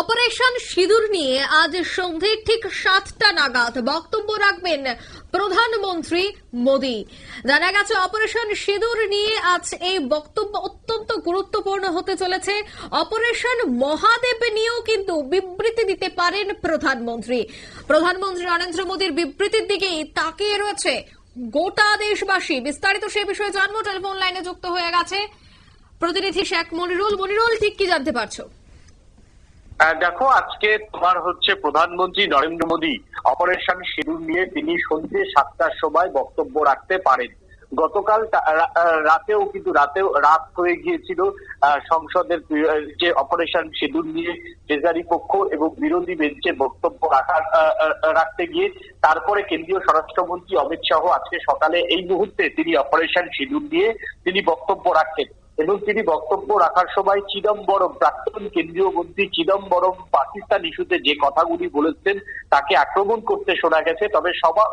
Operation সিঁদুর নিয়ে আজ সন্ধে ঠিক সাতটা নাগাদ বক্তব্য রাখবেন প্রধানমন্ত্রী মোদী। জানা গেছে, অপারেশন সিঁদুর নিয়ে আজ এই বক্তব্য অত্যন্ত গুরুত্বপূর্ণ হতে চলেছে। অপারেশন মহাদেব নিয়েও কিন্তু বিবৃতি দিতে পারেন প্রধানমন্ত্রী। প্রধানমন্ত্রী নরেন্দ্র মোদীর বিবৃতির দিকেই তাকিয়ে রয়েছে গোটা দেশবাসী। বিস্তারিত সে বিষয়ে জানব। টেলিফোন লাইনে যুক্ত হয়ে গেছে প্রতিনিধি শেখ মনিরুল। মনিরুল, ঠিক কি জানতে পারছ? দেখো, আজকে তোমার হচ্ছে প্রধানমন্ত্রী নরেন্দ্র মোদী অপারেশন সিঁদুর নিয়ে তিনি সন্ধ্যে সাতটার সময় বক্তব্য রাখতে পারেন। গতকাল রাতেও কিন্তু রাতেও রাত হয়ে গিয়েছিল সংসদের যে অপারেশন সিঁদুর নিয়ে ট্রেজারি পক্ষ এবং বিরোধী বেঞ্চে বক্তব্য রাখার রাখতে গিয়ে তারপরে কেন্দ্রীয় স্বরাষ্ট্রমন্ত্রী অমিত শাহ আজকে সকালে এই মুহূর্তে তিনি অপারেশন সিঁদুর নিয়ে তিনি বক্তব্য রাখতেন এবং তিনি বক্তব্য রাখার সময় চিদম্বরম, প্রাক্তন কেন্দ্রীয় মন্ত্রী চিদম্বরম পাকিস্তান ইস্যুতে যে কথাগুলি বলেছেন তাকে আক্রমণ করতে শোনা গেছে। তবে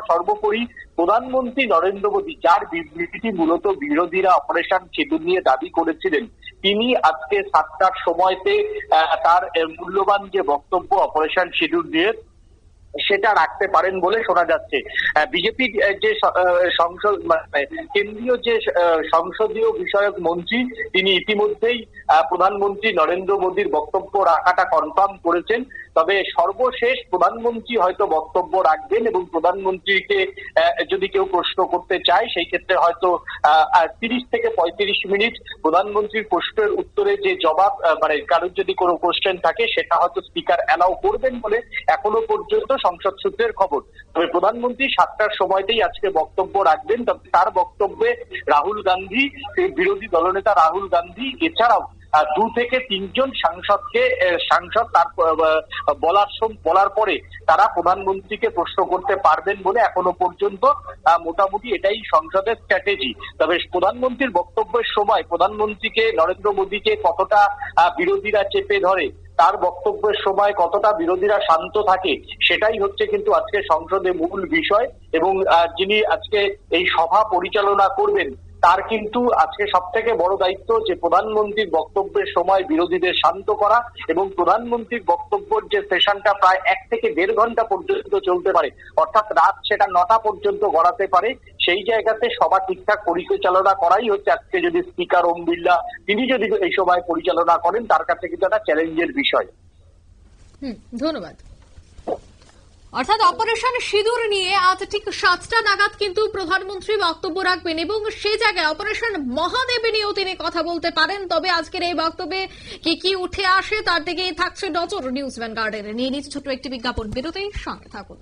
সর্বোপরি প্রধানমন্ত্রী নরেন্দ্র মোদী, যার বিবৃতিটি মূলত বিরোধীরা অপারেশন সেতু নিয়ে দাবি করেছিলেন, তিনি আজকে সাতটার সময়তে তার মূল্যবান যে বক্তব্য অপারেশন শিডিউল নিয়ে সেটা রাখতে পারেন বলে শোনা যাচ্ছে। বিজেপির যে সংসদ মানে কেন্দ্রীয় যে সংসদীয় বিষয়ক মন্ত্রী, তিনি ইতিমধ্যেই প্রধানমন্ত্রী নরেন্দ্র মোদীর বক্তব্য রাখাটা কনফার্ম করেছেন। তবে সর্বশেষ প্রধানমন্ত্রী হয়তো বক্তব্য রাখবেন এবং প্রধানমন্ত্রীকে যদি কেউ প্রশ্ন করতে চায়, সেই ক্ষেত্রে হয়তো তিরিশ থেকে পঁয়ত্রিশ মিনিট প্রধানমন্ত্রীর প্রশ্নের উত্তরে যে জবাব মানে কারোর যদি কোনো কোশ্চেন থাকে, সেটা হয়তো স্পিকার অ্যালাউ করবেন বলে এখনও পর্যন্ত সংসদ সূত্রের খবর। তবে প্রধানমন্ত্রী সাতটার সময়তেই আজকে বক্তব্য রাখবেন। তবে তার বক্তব্যে রাহুল গান্ধী, বিরোধী দলনেতা রাহুল গান্ধী, এছাড়াও দু থেকে তিনজন সাংসদকে সাংসদ তার বলার বলার পরে তারা প্রধানমন্ত্রীকে প্রশ্ন করতে পারবেন বলে এখনও পর্যন্ত মোটামুটি এটাই সংসদের স্ট্র্যাটেজি তবে প্রধানমন্ত্রীর বক্তব্যের সময় প্রধানমন্ত্রীকে নরেন্দ্র মোদীকে কতটা বিরোধীরা চেপে ধরে, তার বক্তব্যের সময় কতটা বিরোধীরা শান্ত থাকে, সেটাই হচ্ছে কিন্তু আজকে সংসদে মূল বিষয় এবং যিনি আজকে এই সভা পরিচালনা করবেন তার কিন্তু আজকে সব থেকে বড় দায়িত্ব যে প্রধানমন্ত্রীর বক্তব্যের সময় বিরোধীদের শান্ত করা এবং প্রধানমন্ত্রীর বক্তব্যের যে সেশনটা প্রায় এক থেকে দেড় ঘণ্টা পর্যন্ত চলতে পারে, অর্থাৎ রাত সেটা নটা পর্যন্ত গড়াতে পারে, সেই জায়গাতে সভা ঠিকঠাক পরিচালনা করাই হচ্ছে আজকে যদি স্পিকার ওম বিড়লা, তিনি যদি এই সময় পরিচালনা করেন, তার কাছে কিন্তু একটা চ্যালেঞ্জের বিষয়। ধন্যবাদ। অর্থাৎ অপারেশন সিঁদুর নিয়ে আজ ঠিক সাতটা নাগাদ কিন্তু প্রধানমন্ত্রী বক্তব্য রাখবেন এবং সে জায়গায় অপারেশন মহাদেব নিয়েও তিনি কথা বলতে পারেন। তবে আজকের এই বক্তব্যে কি কি উঠে আসে তার দিকে থাকছে নজর নিউজ ভ্যানগার্ডের। নিয়ে নিচ্ছে ছোট একটি বিজ্ঞাপন। বিরতির সঙ্গে থাকুন।